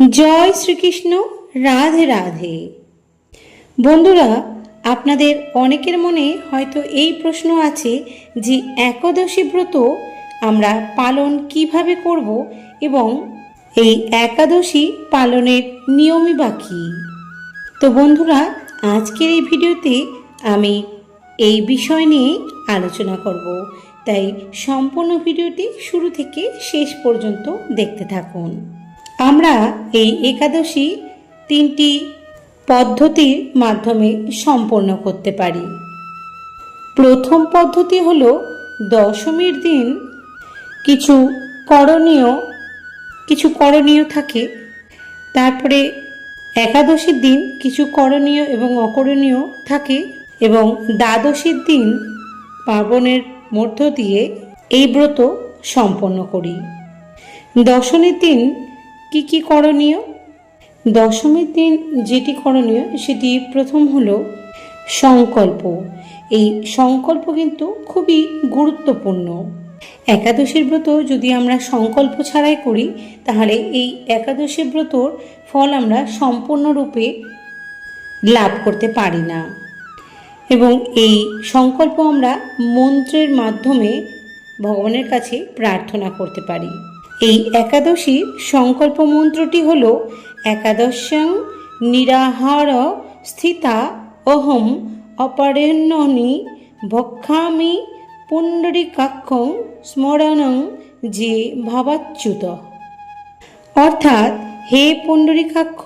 জয় শ্রীকৃষ্ণ, রাধে রাধে। বন্ধুরা, আপনাদের অনেকের মনে হয়তো এই প্রশ্ন আছে যে একাদশী ব্রত আমরা পালন কীভাবে করব এবং এই একাদশী পালনের নিয়মই বা কী? তো বন্ধুরা, আজকের এই ভিডিওতে আমি এই বিষয় নিয়ে আলোচনা করব। তাই সম্পূর্ণ ভিডিওটি শুরু থেকে শেষ পর্যন্ত দেখতে থাকুন। আমরা এই একাদশী তিনটি পদ্ধতির মাধ্যমে সম্পন্ন করতে পারি। প্রথম পদ্ধতি হলো দশমীর দিন কিছু করণীয় কিছু করণীয় থাকে। তারপরে একাদশীর দিন কিছু করণীয় এবং অকরণীয় থাকে এবং দ্বাদশীর দিন পার্বণের মধ্য দিয়ে এই ব্রত সম্পন্ন করি। দশমীর দিন কি কি করণীয়? দশমীর দিন যেটি করণীয়, সেটি প্রথম হলো সংকল্প। এই সংকল্প কিন্তু খুবই গুরুত্বপূর্ণ। একাদশীর ব্রত যদি আমরা সংকল্প ছাড়াই করি, তাহলে এই একাদশী ব্রতর ফল আমরা সম্পূর্ণরূপে লাভ করতে পারি না। এবং এই সংকল্প আমরা মন্ত্রের মাধ্যমে ভগবানের কাছে প্রার্থনা করতে পারি। এই একাদশী সংকল্প মন্ত্রটি হল একাদশং নিরাহার স্থিতা অহম অপারেণ্যনি ভক্ষামি পুণ্ডরিকাক্ষং স্মরণং যে ভাবাচ্যুত। অর্থাৎ, হে পুণ্ডরিকাক্ষ,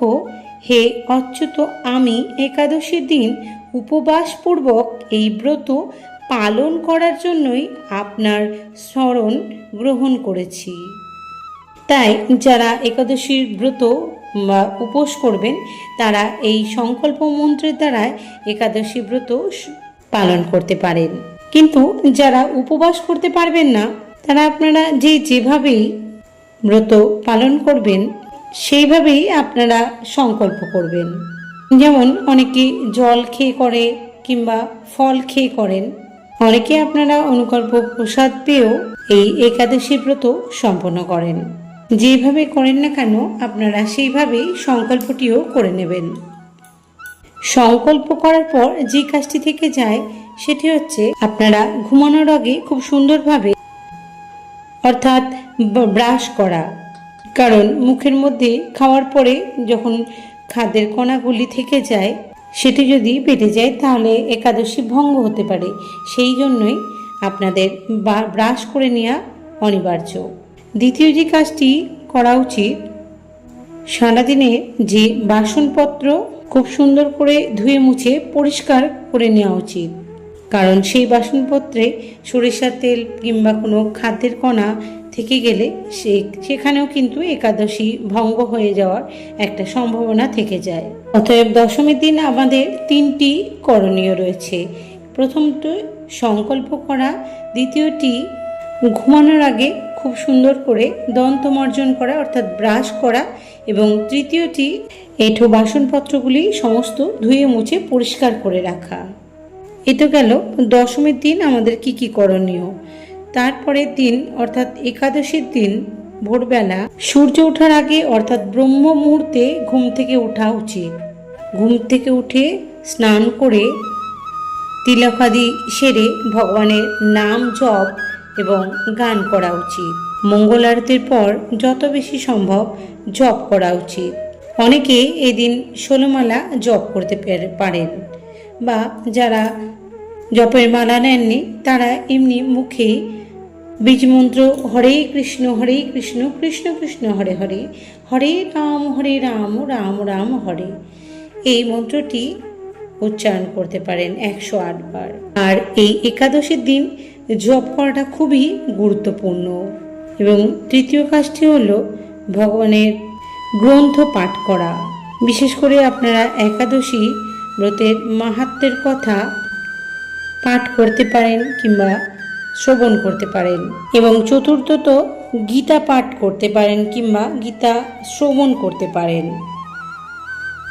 হে অচ্যুত আমি একাদশীর দিন উপবাসপূর্বক এই ব্রত পালন করার জন্যই আপনার স্মরণ গ্রহণ করেছি। তাই যারা একাদশীর ব্রত বা উপোস করবেন, তারা এই সংকল্প মন্ত্রের দ্বারা একাদশী ব্রত পালন করতে পারেন। কিন্তু যারা উপবাস করতে পারবেন না, তারা আপনারা যে যেভাবেই ব্রত পালন করবেন, সেইভাবেই আপনারা সংকল্প করবেন। যেমন অনেকে জল খেয়ে করে কিংবা ফল খেয়ে করেন, অনেকে আপনারা অনুকল্প প্রসাদ পেয়েও এই একাদশী ব্রত সম্পন্ন করেন। যেভাবে করেন না কেন, আপনারা সেইভাবেই সংকল্পটিও করে নেবেন। সংকল্প করার পর যে কাজটি থেকে যায়, সেটি হচ্ছে আপনারা ঘুমানোর আগে খুব সুন্দরভাবে অর্থাৎ ব্রাশ করা। কারণ মুখের মধ্যে খাওয়ার পরে যখন খাদ্যের কণাগুলি থেকে যায়, সেটি যদি পেটে যায়, তাহলে একাদশী ভঙ্গ হতে পারে। সেই জন্যই আপনাদের ব্রাশ করে নেওয়া অনিবার্য। দ্বিতীয় যে কাজটি করা উচিত সারাদিনে যে বাসনপত্র খুব সুন্দর করে ধুয়ে মুছে পরিষ্কার করে নেওয়া উচিত। কারণ সেই বাসনপত্রে সরিষার তেল কিংবা কোনো খাদ্যের কণা থেকে গেলে সে, সেখানেও কিন্তু একাদশী ভঙ্গ হয়ে যাওয়ার একটা সম্ভাবনা থেকে যায়। অতএব দশমীর দিন আমাদের তিনটি করণীয় রয়েছে। প্রথমটি সংকল্প করা, দ্বিতীয়টি, ঘুমানোর আগে খুব সুন্দর করে দন্তমর্জন করা, অর্থাৎ ব্রাশ করা এবং তৃতীয়টি, এঁঠো বাসনপত্রগুলি সমস্ত ধুয়ে মুছে পরিষ্কার করে রাখা। এ তো গেল দশমীর দিন আমাদের কি কি করণীয়। তারপরের দিন, অর্থাৎ একাদশীর দিন, ভোরবেলা সূর্য ওঠার আগে, অর্থাৎ ব্রহ্ম মুহূর্তে ঘুম থেকে ওঠা উচিত। ঘুম থেকে উঠে স্নান করে তিলকাদি সেরে ভগবানের নাম জপ এবং গান করা উচিত। মঙ্গল আরতির পর যত বেশি সম্ভব জপ করা উচিত। অনেকে এদিন ষোলোমালা জপ করতে পেরে- পারেন বা যারা জপের মালা নেননি, তারা এমনি মুখে বীজমন্ত্র হরে কৃষ্ণ হরে কৃষ্ণ কৃষ্ণ কৃষ্ণ, হরে হরে হরে রাম হরে রাম রাম রাম, হরে। এই মন্ত্রটি উচ্চারণ করতে পারেন একশো আট বার। আর এই একাদশীর দিন জপ করাটা খুবই গুরুত্বপূর্ণ। এবং তৃতীয় কাজটি হলো ভগবানের গ্রন্থ পাঠ করা। বিশেষ করে আপনারা একাদশী ব্রতের মাহাত্মের কথা পাঠ করতে পারেন কিংবা শ্রবণ করতে পারেন এবং চতুর্থত গীতা পাঠ করতে পারেন কিংবা গীতা শ্রবণ করতে পারেন।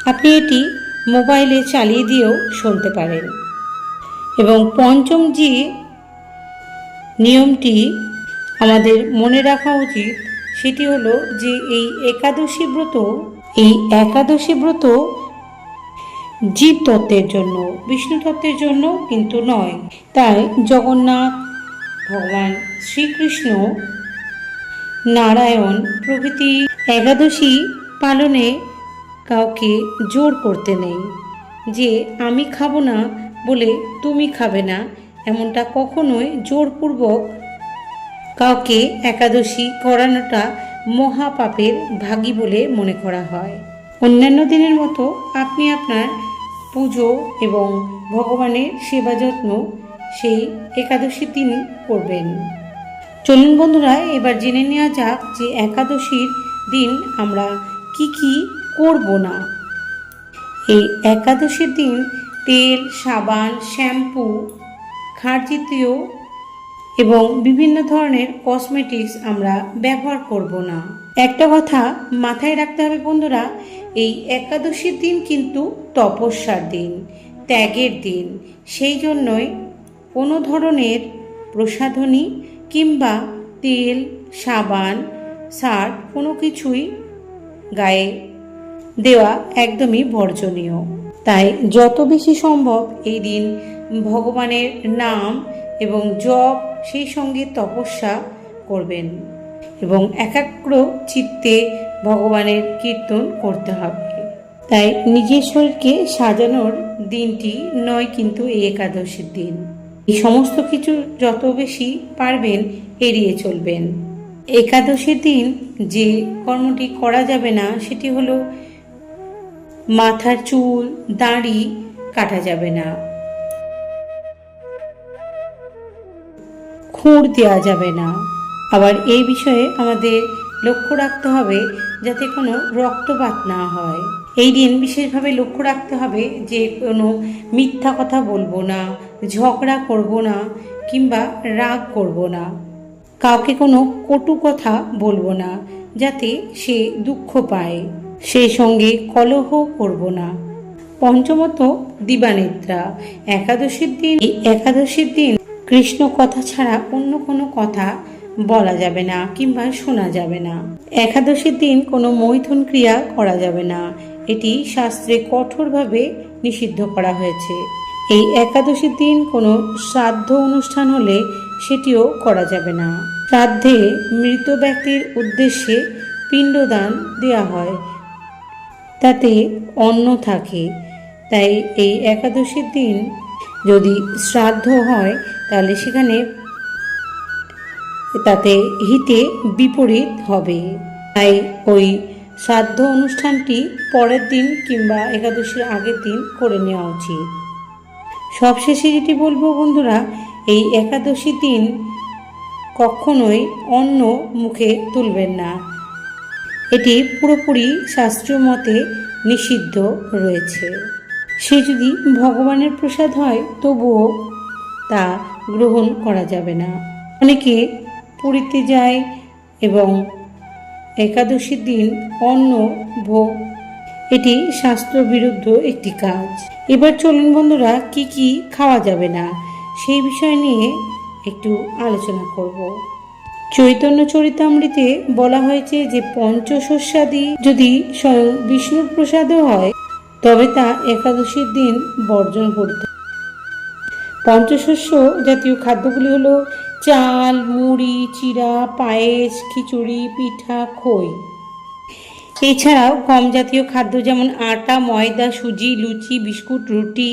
আপনি এটি মোবাইলে চালিয়ে দিয়েও শুনতে পারেন। এবং পঞ্চম যে নিয়মটি আমাদের মনে রাখা উচিত। সেটি হলো যে এই একাদশী ব্রত, এই একাদশী ব্রত জীব তত্ত্বের জন্য বিষ্ণু তত্ত্বের জন্য কিন্তু নয়। তাই জগন্নাথ, ভগবান শ্রীকৃষ্ণ, নারায়ণ প্রভৃতি একাদশী পালনে কাউকে জোর করতে নেই। যে আমি খাব না বলে তুমি খাবে না এমনটা কখনোই জোরপূর্বক কাউকে একাদশী করানোটা মহাপাপের ভাগী বলে মনে করা হয়। অন্যান্য দিনের মতো আপনি আপনার পুজো এবং ভগবানের সেবা যত্ন সেই একাদশীর দিন করবেন। চলুন বন্ধুরা, এবার জেনে নেওয়া যাক যে একাদশীর দিন আমরা কি কি করব না। এই একাদশীর দিন তেল, সাবান, শ্যাম্পু খারজাতীয় এবং বিভিন্ন ধরনের কসমেটিক্স আমরা ব্যবহার করব না। একটা কথা মাথায় রাখতে হবে বন্ধুরা, এই একাদশীর দিন কিন্তু তপস্যার দিন, ত্যাগের দিন। সেই জন্যই কোনো ধরনের প্রসাধনী কিংবা তেল, সাবান সার কোনো কিছুই গায়ে দেওয়া একদমই বর্জনীয়। তাই যত বেশি সম্ভব এই দিন ভগবানের নাম এবং জপ, সেই সঙ্গে তপস্যা করবেন এবং একাগ্র চিত্তে ভগবানের কীর্তন করতে হবে। তাই নিজের শরীরকে সাজানোর দিনটি নয় কিন্তু এই একাদশীর দিন। এই সমস্ত কিছু যত বেশি পারবেন এড়িয়ে চলবেন। একাদশীর দিন যে কর্মটি করা যাবে না, সেটি হলো মাথার চুল, দাড়ি কাটা যাবে না। খুঁড় দেওয়া যাবে না। আবার এই বিষয়ে আমাদের লক্ষ্য রাখতে হবে যাতে কোনো রক্তপাত না হয়। এই দিন বিশেষভাবে লক্ষ্য রাখতে হবে যে কোনো মিথ্যা কথা বলব না, ঝগড়া করব না, কিংবা রাগ করব না। কাউকে কোনো কটু কথা বলব না, যাতে সে দুঃখ পায়। সেই সঙ্গে কলহ করব না। পঞ্চমত দিবানিদ্রা। একাদশীর দিন একাদশীর দিন কৃষ্ণ কথা ছাড়া অন্য কোনো কথা বলা যাবে না কিংবা শোনা যাবে না। একাদশীর দিন কোনো মৈথুন ক্রিয়া করা যাবে না। এটি শাস্ত্রে কঠোরভাবে নিষিদ্ধ করা হয়েছে। এই একাদশীর দিন কোনো শ্রাদ্ধ অনুষ্ঠান হলে সেটিও করা যাবে না। শ্রাদ্ধে মৃত ব্যক্তির উদ্দেশ্যে পিণ্ডদান দেওয়া হয়। তাতে অন্ন থাকে। তাই এই একাদশীর দিন যদি শ্রাদ্ধ হয় তাহলে সেখানে তাতে হিতে বিপরীত হবে। তাই ওই শ্রাদ্ধ অনুষ্ঠানটি পরের দিন কিংবা একাদশীর আগের দিন করে নেওয়া উচিত। সবশেষে যেটি বলব বন্ধুরা, এই একাদশী দিন কখনোই অন্ন মুখে তুলবেন না। এটি পুরোপুরি শাস্ত্রীয় মতে নিষিদ্ধ রয়েছে। সে যদি ভগবানের প্রসাদ হয়, তবুও তা গ্রহণ করা যাবে না। অনেকে পুরীতে যায় এবং একাদশীর দিন অন্ন, ভোগ, এটি শাস্ত্র বিরুদ্ধ একটি কাজ। এবার চলুন বন্ধুরা, কি কি খাওয়া যাবে না, সেই বিষয় নিয়ে একটু আলোচনা করব। চৈতন্য চরিতামৃতে বলা হয়েছে যে, পঞ্চশস্যাদি যদি স্বয়ং বিষ্ণুর প্রসাদও হয়, তবে তা একাদশীর দিন বর্জন করতে পঞ্চশস্য জাতীয় খাদ্যগুলি হলো চাল, মুড়ি চিরা পায়েস, খিচুড়ি, পিঠা, খই। এছাড়াও গম জাতীয় খাদ্য যেমন আটা, ময়দা, সুজি, লুচি, বিস্কুট, রুটি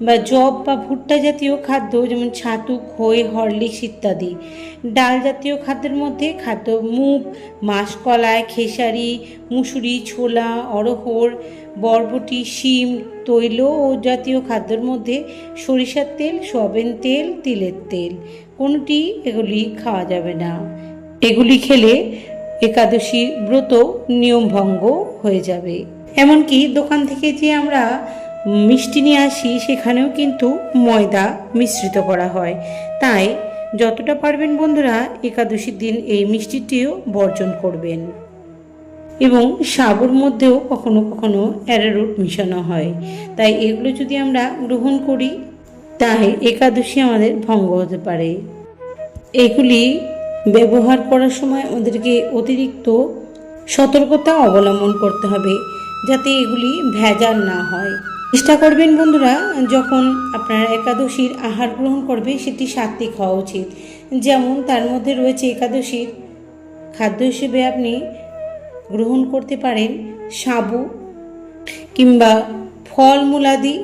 বা জব বা ভুট্টা জাতীয় খাদ্য যেমন ছাতু, খই, হরলিক্স ইত্যাদি। ডাল জাতীয় খাদ্যের মধ্যে খাদ্য মুগ, মাসকলাই, খেসারি, মুসুরি, ছোলা অরহর বরবটি, শিম, তৈল ও জাতীয় খাদ্যের মধ্যে সরিষার তেল, সয়াবিন তেল, তিলের তেল। কোনোটি এগুলি খাওয়া যাবে না। এগুলি খেলে একাদশী ব্রত নিয়মভঙ্গ হয়ে যাবে। এমনকি দোকান থেকে যে আমরা মিষ্টি নিয়ে আসি, সেখানেও কিন্তু ময়দা মিশ্রিত করা হয়। তাই যতটা পারবেন বন্ধুরা, একাদশীর দিন এই মিষ্টিটিও বর্জন করবেন। এবং সাবুর মধ্যেও কখনো কখনো অ্যারারুট মিশানো হয়। তাই এগুলো যদি আমরা গ্রহণ করি তাই একাদশী আমাদের ভঙ্গ হতে পারে। এগুলি ব্যবহার করার সময় ওদেরকে অতিরিক্ত সতর্কতা অবলম্বন করতে হবে, যাতে এগুলি ভেজাল না হয়। চেষ্টা করবেন বন্ধুরা, যখন আপনারা একাদশীর আহার গ্রহণ করবে, সেটি সাত্বিক হওয়া উচিত। যেমন তার মধ্যে রয়েছে একাদশীর খাদ্য হিসেবে আপনি গ্রহণ করতে পারেন সাবু কিংবা ফলমূলাদি,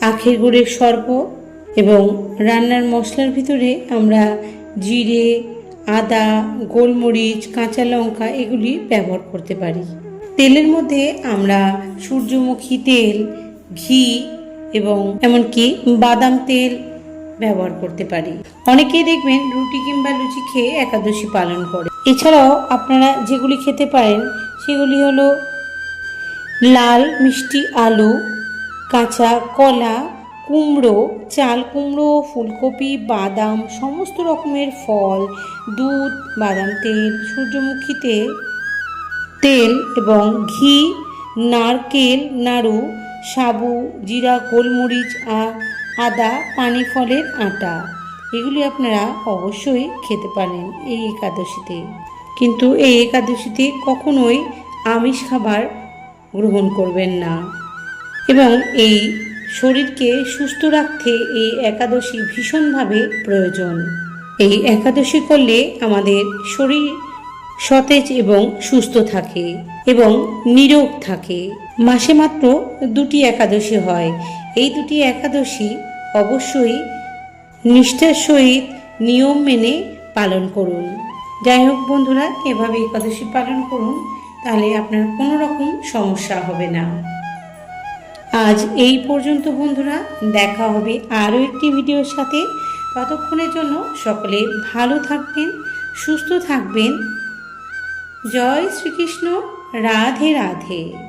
আখের গুড়ের সর্প এবং রান্নার মশলার ভিতরে আমরা জিরে, আদা, গোলমরিচ, কাঁচা লঙ্কা এগুলি ব্যবহার করতে পারি। তেলের মধ্যে আমরা সূর্যমুখী তেল, ঘি এবং এমনকি বাদাম তেল ব্যবহার করতে পারি। অনেকেই দেখবেন রুটি কিংবা লুচি খেয়ে একাদশী পালন করে। এছাড়াও আপনারা যেগুলি খেতে পারেন, সেগুলি হলো লাল মিষ্টি আলু, কাঁচা কলা, কুমড়ো, চাল কুমড়ো, ফুলকপি, বাদাম, সমস্ত রকমের ফল, দুধ, বাদাম তেল সূর্যমুখী তেল এবং ঘি, নারকেল, নাড়ু, সাবু, জিরা, গোলমরিচ আদা, পানি, ফলের আটা। এগুলি আপনারা অবশ্যই খেতে পারেন এই একাদশীতে। কিন্তু এই একাদশীতে কখনোই আমিষ খাবার গ্রহণ করবেন না। এবং এই শরীরকে সুস্থ রাখতে এই একাদশী ভীষণভাবে প্রয়োজন। এই একাদশী করলে আমাদের শরীর সতেজ এবং সুস্থ থাকে এবং নিরোগ থাকে। মাসে মাত্র দুটি একাদশী হয়। এই দুটি একাদশী অবশ্যই নিষ্ঠার সহিত নিয়ম মেনে পালন করুন। যাই হোক বন্ধুরা এভাবে একাদশী পালন করুন, তাহলে আপনার কোনো রকম সমস্যা হবে না। আজ এই পর্যন্ত বন্ধুরা, দেখা হবে আরও একটি ভিডিওর সাথে। ততক্ষণের জন্য সকলে ভালো থাকবেন, সুস্থ থাকবেন। জয় শ্রীকৃষ্ণ, রাধে রাধে।